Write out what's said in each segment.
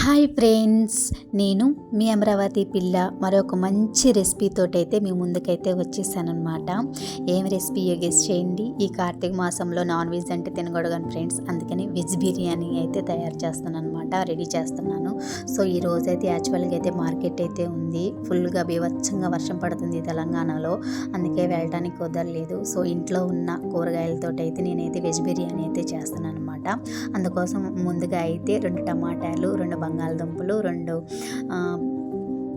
Hi friends నేను మీ అమరావతి పిల్ల. మరొక మంచి రెసిపీతోటైతే మీ ముందుకైతే వచ్చేసానమాట ఏం రెసిపీ గెస్ చేయండి? ఈ కార్తీక మాసంలో నాన్ వెజ్ అంటే తినకూడదు ఫ్రెండ్స్ అందుకని వెజ్ బిర్యానీ అయితే తయారు చేస్తున్నాను అనమాట రెడీ చేస్తున్నాను. సో ఈ రోజు అయితే యాక్చువల్గా అయితే మార్కెట్ అయితే ఉంది. ఫుల్గా బీభత్సంగా వర్షం పడుతుంది తెలంగాణలో. అందుకే వెళ్ళడానికి కుదరలేదు. సో ఇంట్లో ఉన్న కూరగాయలతోటి అయితే నేనైతే వెజ్ బిర్యానీ అయితే చేస్తున్నాను అనమాట అందుకోసం ముందుగా అయితే రెండు టమాటాలు రెండు బంగాళదుంపలు రెండు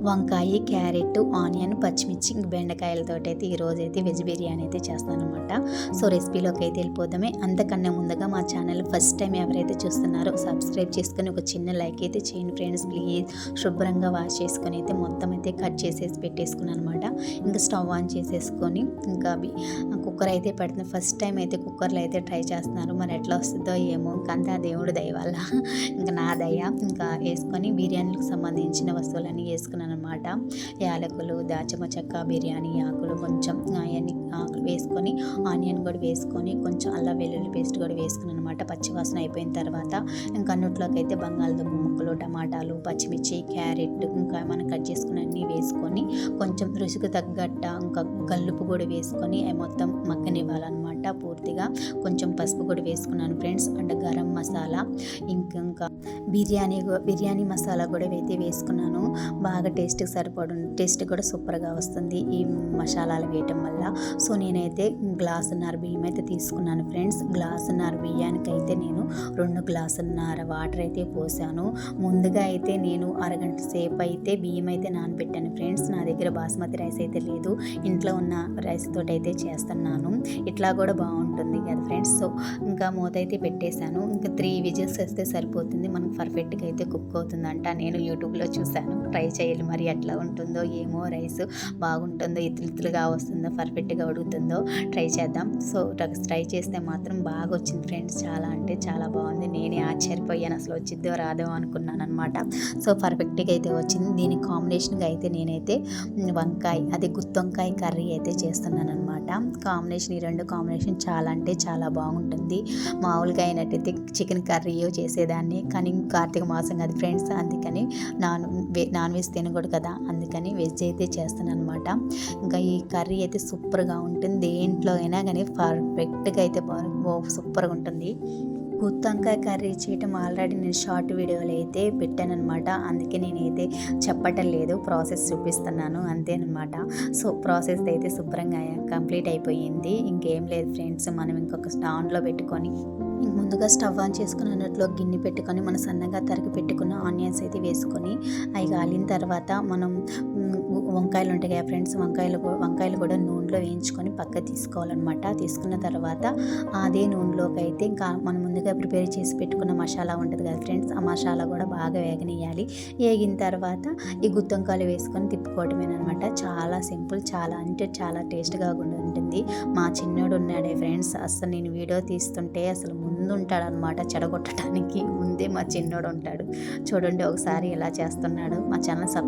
వంకాయ క్యారెట్ ఆనియన్ పచ్చిమిర్చి బెండకాయలతో అయితే ఈరోజు అయితే వెజ్ బిర్యానీ అయితే చేస్తాను అనమాట సో రెసిపీలోకి అయితే వెళ్ళిపోదామే. అంతకన్నా ముందుగా మా ఛానల్ ఫస్ట్ టైం ఎవరైతే చూస్తున్నారో సబ్స్క్రైబ్ చేసుకుని ఒక చిన్న లైక్ అయితే చేయండి ఫ్రెండ్స్. ప్లీజ్ శుభ్రంగా వాష్ చేసుకొని అయితే మొత్తం అయితే కట్ చేసేసి పెట్టేసుకున్నాను అనమాట ఇంకా స్టవ్ ఆన్ చేసేసుకొని ఇంకా అవి కుక్కర్ అయితే పెడుతుంది ఫస్ట్ టైం అయితే కుక్కర్లో అయితే ట్రై చేస్తున్నారు. మరి ఎట్లా వస్తుందో ఏమో ఇంకంతా దేవుడు దయ వల్ల. ఇంకా నా దయ. ఇంకా వేసుకొని బిర్యానీలకు సంబంధించిన వస్తువులన్నీ వేసుకున్నాను. అనమాట యాలకులు దాచమ చెక్క బిర్యానీ ఆకులు కొంచెం వేసుకొని ఆనియన్ కూడా వేసుకొని కొంచెం అల్లం వెల్లుల్లి పేస్ట్ కూడా వేసుకుని అనమాట పచ్చివాసన అయిపోయిన తర్వాత ఇంకా అన్నిట్లోకి అయితే బంగాళదుంప ముక్కలు టమాటాలు పచ్చిమిర్చి క్యారెట్ ఇంకా మనం కట్ చేసుకుని అన్నీ వేసుకొని కొంచెం రుచికి తగ్గట్ట ఇంకా కల్లుపు కూడా వేసుకొని మొత్తం మగ్గనివ్వాలన్నమాట పూర్తిగా. కొంచెం పసుపు కూడా వేసుకున్నాను ఫ్రెండ్స్. అండ్ గరం మసాలా ఇంకా ఇంకా బిర్యానీ బిర్యానీ మసాలా కూడా అయితే వేసుకున్నాను. బాగా టేస్ట్కి సరిపడు టేస్ట్ కూడా సూపర్గా వస్తుంది ఈ మసాలాలు వేయటం వల్ల. సో నేను నేనైతే గ్లాసున్నర బియ్యం అయితే తీసుకున్నాను ఫ్రెండ్స్. గ్లాసున్నర బియ్యానికి అయితే నేను రెండు గ్లాసున్నర వాటర్ అయితే పోసాను. ముందుగా అయితే నేను అరగంట సేపు అయితే బియ్యం అయితే నానబెట్టాను ఫ్రెండ్స్. నా దగ్గర బాస్మతి రైస్ అయితే లేదు. ఇంట్లో ఉన్న రైస్ తోటి అయితే చేస్తున్నాను. ఇట్లా కూడా బాగుంటుంది కదా ఫ్రెండ్స్. సో ఇంకా మూత అయితే పెట్టేశాను. ఇంకా త్రీ విజిల్స్ వస్తే సరిపోతుంది. మనకు పర్ఫెక్ట్గా అయితే కుక్ అవుతుందంట. నేను యూట్యూబ్లో చూశాను. ట్రై చేయాలి మరి ఎట్లా ఉంటుందో ఏమో రైస్ బాగుంటుందో ఇతులుతులుగా వస్తుందో పర్ఫెక్ట్గా ఉడుకుతుందో ట్రై చేద్దాం. సో ట్రై చేస్తే మాత్రం బాగా వచ్చింది ఫ్రెండ్స్. చాలా అంటే చాలా బాగుంది. నేనే ఆశ్చర్యపోయాను. అసలు వచ్చిద్దో రాదో అనుకున్నాను అనమాట సో పర్ఫెక్ట్గా అయితే వచ్చింది. దీని కాంబినేషన్గా అయితే నేనైతే వంకాయ అదే గుత్తొంకాయ కర్రీ అయితే చేస్తున్నాను అనమాట కాంబినేషన్ ఈ రెండు కాంబినేషన్ చాలా అంటే చాలా బాగుంటుంది. మామూలుగా అయినట్టయితే చికెన్ కర్రీ చేసేదాన్ని. కానీ కార్తీక మాసం కదా ఫ్రెండ్స్. అందుకని నాన్ నాన్ వెజ్ తినకూడదు కదా. అందుకని వెజ్ అయితే చేస్తాను అనమాట ఇంకా ఈ కర్రీ అయితే సూపర్గా ఉంటుంది. దేంట్లో అయినా కానీ పర్ఫెక్ట్గా అయితే బాగా సూపర్గా ఉంటుంది గుత్తంకాయ కర్రీ చేయటం ఆల్రెడీ నేను షార్ట్ వీడియోలో అయితే పెట్టానమాట అందుకే నేనైతే చెప్పటం లేదు ప్రాసెస్ చూపిస్తున్నాను అంతేనమాట సో ప్రాసెస్ అయితే శుభ్రంగా కంప్లీట్ అయిపోయింది. ఇంకేం లేదు ఫ్రెండ్స్ మనం ఇంకొక స్టాండ్లో పెట్టుకొని ముందుగా స్టవ్ ఆన్ చేసుకుని అన్నట్లో గిన్నె పెట్టుకొని మనం సన్నగా తరిగి పెట్టుకున్న ఆనియన్స్ అయితే వేసుకొని అవి కాలిన తర్వాత మనం వంకాయలు ఉంటాయి కదా ఫ్రెండ్స్ వంకాయలు వంకాయలు కూడా నూనెలో వేయించుకొని పక్క తీసుకోవాలన్నమాట. తీసుకున్న తర్వాత అదే నూనెలోకి అయితే ఇంకా మనం ముందుగా ప్రిపేర్ చేసి పెట్టుకున్న మసాలా ఉంటుంది కదా ఫ్రెండ్స్ ఆ మసాలా కూడా బాగా వేగనియాలి వేగిన తర్వాత ఈ గుత్తొంకాయలు వేసుకొని తిప్పుకోవటమేనమాట చాలా సింపుల్ చాలా అంటే చాలా టేస్ట్గా కూడా ఉంటుంది. మా చిన్నోడు ఉన్నాడే ఫ్రెండ్స్ అసలు నేను వీడియో తీస్తుంటే అసలు ముందు ఉంటాడనమాట చెడగొట్టడానికి. ముందే మా చిన్నోడు ఉంటాడు. చూడండి ఒకసారి ఎలా చేస్తున్నాడు. మా ఛానల్ సబ్స్క్రైబ్